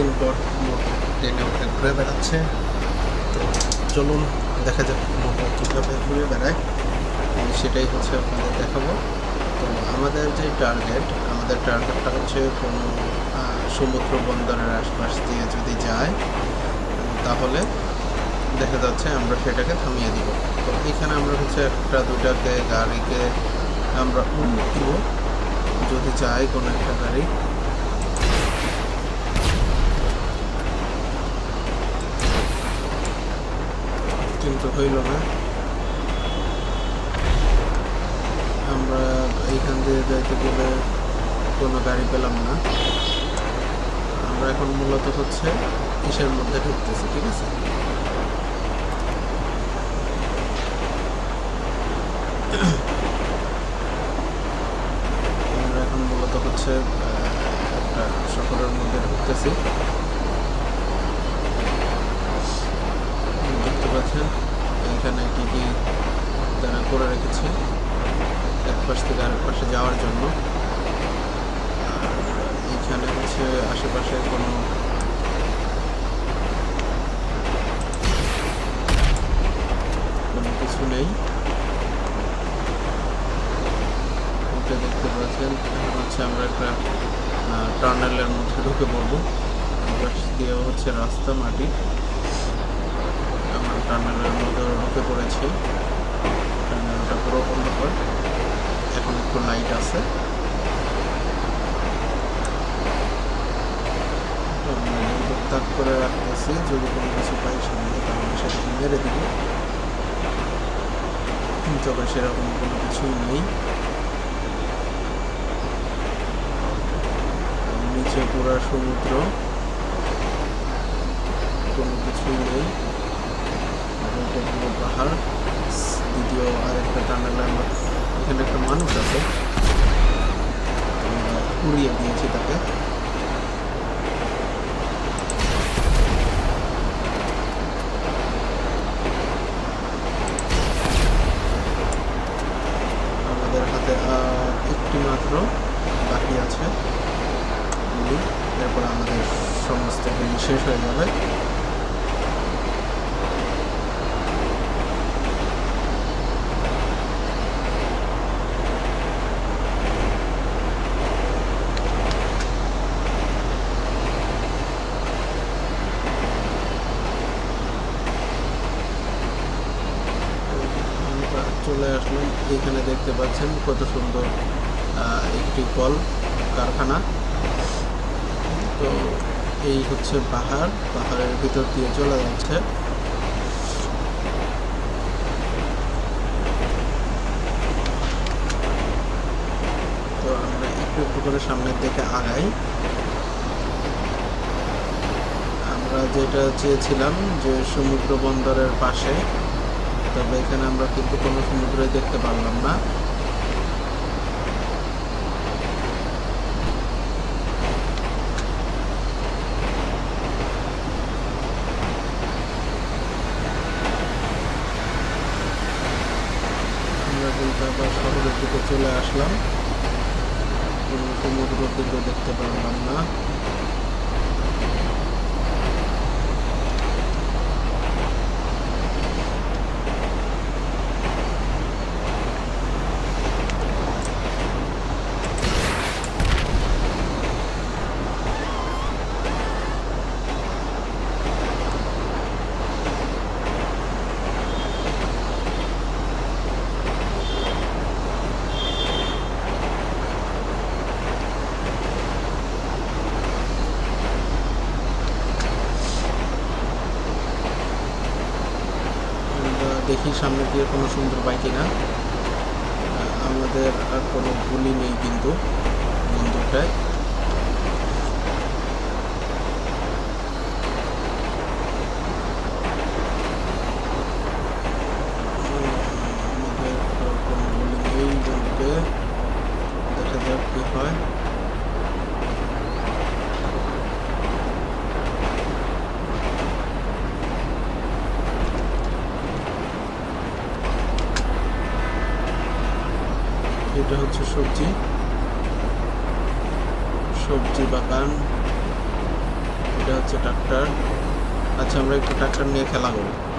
দিন পর ট্রেনে উঠে ঘুরে বেড়াচ্ছে। তো চলুন দেখা যাক মোটর কীভাবে ঘুরে বেড়ায়। সেটাই হচ্ছে আপনাদের দেখাবো। তো আমাদের যে টার্গেট, আমাদের টার্গেটটা হচ্ছে কোনো সমুদ্র বন্দরের আশপাশ দিয়ে যদি যায়, তাহলে দেখা যাচ্ছে আমরা সেটাকে থামিয়ে দিব। তো এখানে আমরা হচ্ছে একটা দুটাকে গাড়িকে আমরা দিব। যদি যায় কোনো একটা গাড়ি হইল না। আমরা এইখান দিয়ে যাইতে গেলে কোনো গাড়ি পেলাম না। আমরা এখন মূলত হচ্ছে কিসের মধ্যে ঢুকতেছি, ঠিক আছে? আমরা এখন মূলত হচ্ছে একটা শহরের মধ্যে ঢুকতেছি। দেখতে পাচ্ছেন? এখানে কি কি তারা করে রেখেছে, এক পাশ থেকে আরেক পাশে যাওয়ার জন্য। আর এইখানে হচ্ছে আশেপাশে কোনো কোনো কিছু নেই। এটা দেখতে পাচ্ছেন, এখন হচ্ছে আমরা একটা টার্নেলের মধ্যে ঢুকে পড়ব। দিয়ে হচ্ছে রাস্তা, মাটি। আমরা টার্নেলের মধ্যে ঢুকে পড়েছি। টার্নেলটা পুরো অন্ধকার এখন একটু লাইট আছে। তাক করে রাখতেছি। যদি কোনো কিছু পাই সামনে তাহলে সেটাকে মেরে দিব। তবে সেরকম কোনো কিছুই নেই। নিচে পুরা সমুদ্র। কোনো কিছুই নেই। পাহাড় দ্বিতীয় আরেকটা টানেলের এখানে একটা মানুষ আছে আমরা উড়িয়ে দিয়েছি তাকে আমাদের হাতে একটি বাকি আছে। এরপর আমাদের সমস্ত শেষ হয়ে যাবে আমরা চলে আসলাম এখানে দেখতে পাচ্ছেন কত সুন্দর একটি কল কারখানা। তো এই হচ্ছে পাহাড়, পাহাড়ের ভিতর দিয়ে চলে যাচ্ছে। তো আমরা একটু একটু করে সামনের দিকে আগাই। আমরা যেটা চেয়েছিলাম যে সমুদ্র বন্দরের পাশে তবে এখানে আমরা কিন্তু কোনো সমুদ্রে দেখতে পারলাম না। আবার শহরের দিকে চলে আসলাম। কোনো সমুদ্র দেখতে পারলাম না আমরা দেখি সামনে দিয়ে কোনো সুন্দর বাইক কিনা। আমাদের আর কোনো ভুলই নেই কিন্তু বন্দুকটায় উম, আমাদের আর কোনো গুলি নেই বন্দুকে দেখা যাক কি হয় এটা হচ্ছে সবজি। সবজি বাগান। এটা হচ্ছে ট্রাক্টর। আচ্ছা আমরা একটু ট্রাক্টর নিয়ে খেলা করি।